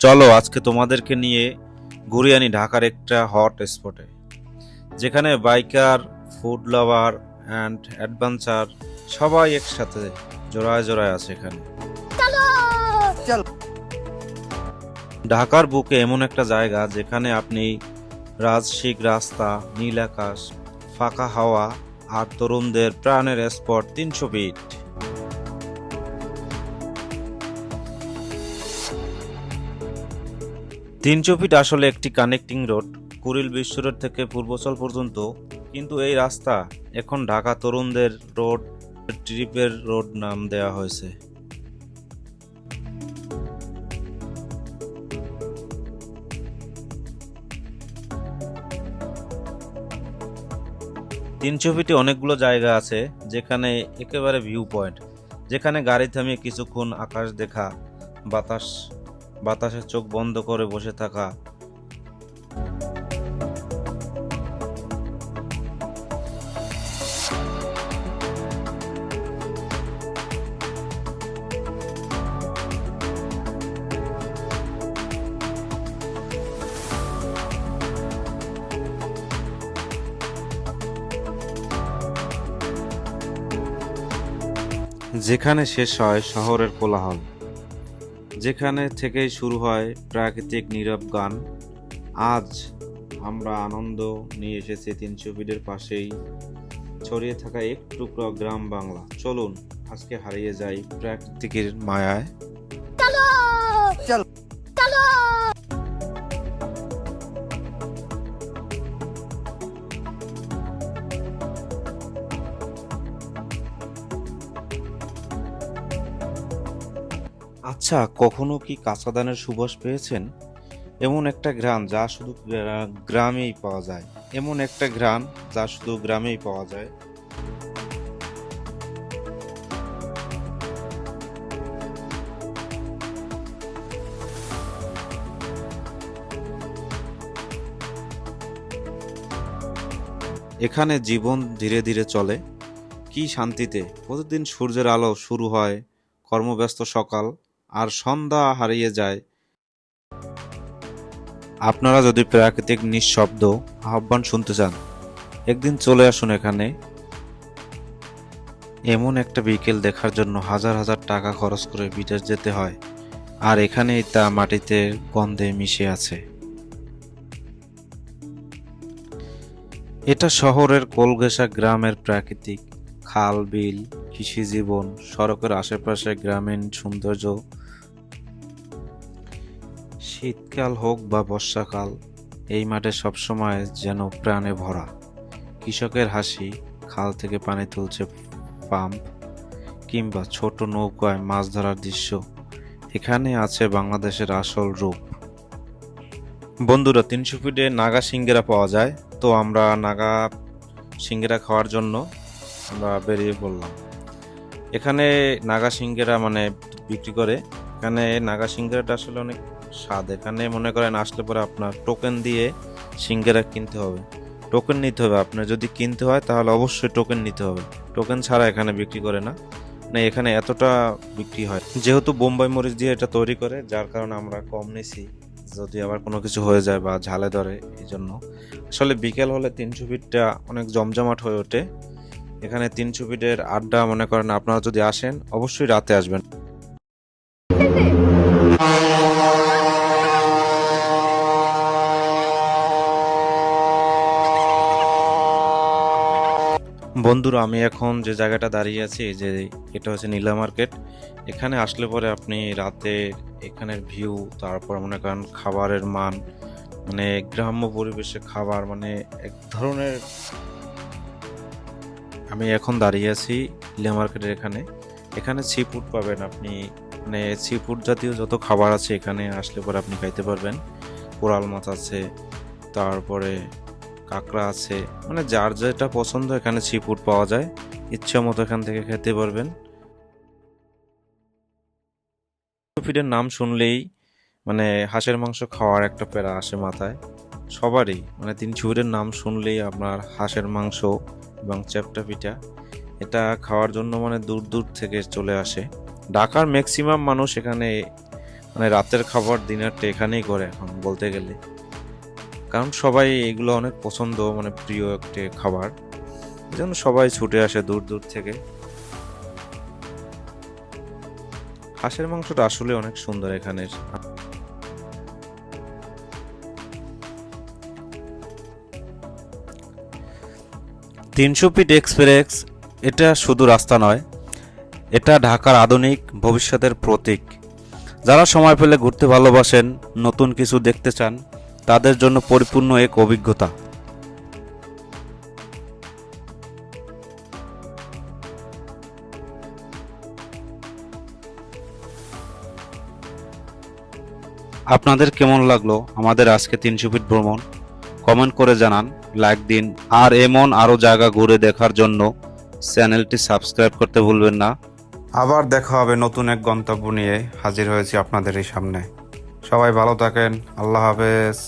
চলো আজকে তোমাদেরকে নিয়ে ঘুরিয়ে আনি ঢাকার একটা হট স্পটে যেখানে biker food lover and adventure সবাই একসাথে জোড়ায় জোড়ায় আছে এখানে। ঢাকার বুকে এমন একটা জায়গা যেখানে আপনি রাজশিক রাস্তা নীল আকাশ ফাঁকা হাওয়া আর তরুণদের প্রাণের স্পট তিনশো ফিট তিনশো আসলে একটি কানেক্টিং রোড কুড়িল বিশ্ব রোড থেকে পূর্বচল পর্যন্ত, কিন্তু এই রাস্তা এখন ঢাকা তরুণদের রোড ট্রিপের রোড নাম দেওয়া হয়েছে। তিনশো অনেকগুলো জায়গা আছে, যেখানে একেবারে ভিউ পয়েন্ট যেখানে গাড়ি থামিয়ে কিছুক্ষণ আকাশ দেখা, বাতাস বাতাসে চোখ বন্ধ করে বসে থাকা। যেখানে শেষ হয় শহরের কোলাহল। যেখানে থেকেই শুরু হয় প্রাকৃতিক নীরব গান। আজ আমরা আনন্দ নিয়ে এসেছি তিনশো ফিটের পাশেই। ছড়িয়ে থাকা এক টুকরো গ্রাম বাংলা। চলুন আজকে হারিয়ে যাই প্রাকৃতিকের মায়ায়। আচ্ছা কখনো কি কাঁচা ধানের সুবাস পেয়েছেন? এমন একটা গ্রাম যা শুধু গ্রামেই পাওয়া যায়। এমন একটা গ্রাম যা শুধু গ্রামেই পাওয়া যায়। এখানে জীবন ধীরে ধীরে চলে। কি শান্তিতে? প্রতিদিন সূর্যের আলো শুরু হয়? কর্মব্যস্ত সকাল। আর সন্ধ্যা হারিয়ে যায়। আপনারা যদি প্রাকৃতিক নিঃশব্দ আহ্বান শুনতে চান, একদিন চলে আসুন এখানে। এমন একটা বিকেল দেখার জন্য হাজার হাজার টাকা খরচ করে বিদেশ যেতে হয়, আর এখানেই তা মাটিতে গন্ধে মিশে আছে। এটা শহরের কোলঘেঁষা গ্রামের প্রাকৃতিক খাল, বিল কৃষি জীবন, সড়কের আশেপাশে গ্রামীণ সৌন্দর্য, শীতকাল হোক বা বর্ষাকাল, এই মাঠে সবসময় যেন প্রাণে ভরা। কৃষকের হাসি, খাল থেকে পানি তুলছে পাম্প কিংবা ছোট নৌকায় মাছ ধরার দৃশ্য, এখানে আছে বাংলাদেশের আসল রূপ। বন্ধুরা, তিনশো ফিটে নাগা সিঙ্গেরা পাওয়া যায়। তো আমরা নাগা সিঙ্গেরা খাওয়ার জন্য আমরা বেরিয়ে পড়লাম। এখানে নাগা সিঙ্গেরা মানে বিক্রি করে। এখানে নাগা সিঙ্গেরাটা আসলে অনেক স্বাদ। এখানে মনে করেন আসলে পরে আপনার টোকেন দিয়ে সিঙ্গেরা কিনতে হবে। টোকেন নিতে হবে। আপনার যদি কিনতে হয় তাহলে অবশ্যই টোকেন নিতে হবে। টোকেন ছাড়া এখানে বিক্রি করে না। না এখানে এতটা বিক্রি হয়। যেহেতু বোম্বাই মরিচ দিয়ে এটা তৈরি করে, যার কারণে আমরা কম নিছি। যদি আবার কোনো কিছু হয়ে যায় বা ঝালে ধরে এই জন্য আসলে বিকেল হলে তিনশো ফিটটা অনেক জমজমাট হয়ে ওঠে। এখানে তিনশো ফিটের আড্ডা মনে করেন আপনারা যদি আসেন, অবশ্যই রাতে আসবেন। বন্ধুরা, আমি এখন যে জায়গাটা দাঁড়িয়ে আছি যে এটা হচ্ছে নীলা মার্কেট। এখানে আসলে পরে আপনি রাতে এখানের ভিউ, তারপর মনে করেন খাবারের মান মানে গ্রাম্য পরিবেশে খাবার মানে এক ধরনের আমি এখন দাঁড়িয়ে আছি নীলা মার্কেটের এখানে। এখানে সি ফুড পাবেন আপনি। মানে সি ফুড জাতীয় যত খাবার আছে এখানে আসলে পরে আপনি খাইতে পারবেন। কোরাল মাছ আছে, তারপরে কাঁকড়া আছে। মানে যার যেটা পছন্দ এখানে সি ফুড পাওয়া যায়। ইচ্ছা মতো এখান থেকে খেতে পারবেন। ফিডের নাম শুনলেই মানে হাঁসের মাংস খাওয়ার একটা প্যারা আসে মাথায়। সবারই। মানে তিন ফিডের নাম শুনলেই আপনার হাঁসের মাংস এবং চ্যাপটা পিঠা। এটা খাওয়ার জন্য মানে দূর দূর থেকে চলে আসে। ঢাকার ম্যাক্সিমাম মানুষ এখানে মানে রাতের খাবার ডিনারটা এখানেই করে এখন বলতে গেলে। কারণ সবাই এগুলো অনেক পছন্দ মানে প্রিয় একটি খাবার। এই জন্য সবাই ছুটে আসে দূর দূর থেকে। হাঁসের মাংসটা আসলে অনেক সুন্দর এখানের। তিনশো ফিট এক্সপ্রেস, এটা শুধু রাস্তা নয়, এটা ঢাকার আধুনিক ভবিষ্যতের প্রতীক। যারা সময় পেলে ঘুরতে ভালোবাসেন, নতুন কিছু দেখতে চান, তাদের জন্য পরিপূর্ণ এক অভিজ্ঞতা। আপনাদের কেমন লাগল আমাদের আজকে তিনশো ফিট ভ্রমণ? কমেন্ট করে জানান, লাইক দিন। আর এমন আরও জায়গা ঘুরে দেখার জন্য চ্যানেলটি সাবস্ক্রাইব করতে ভুলবেন না। আবার দেখা হবে নতুন এক গন্তব্য নিয়ে হাজির হয়েছি আপনাদের এই সামনে। সবাই ভালো থাকেন, আল্লাহ হাফেজ।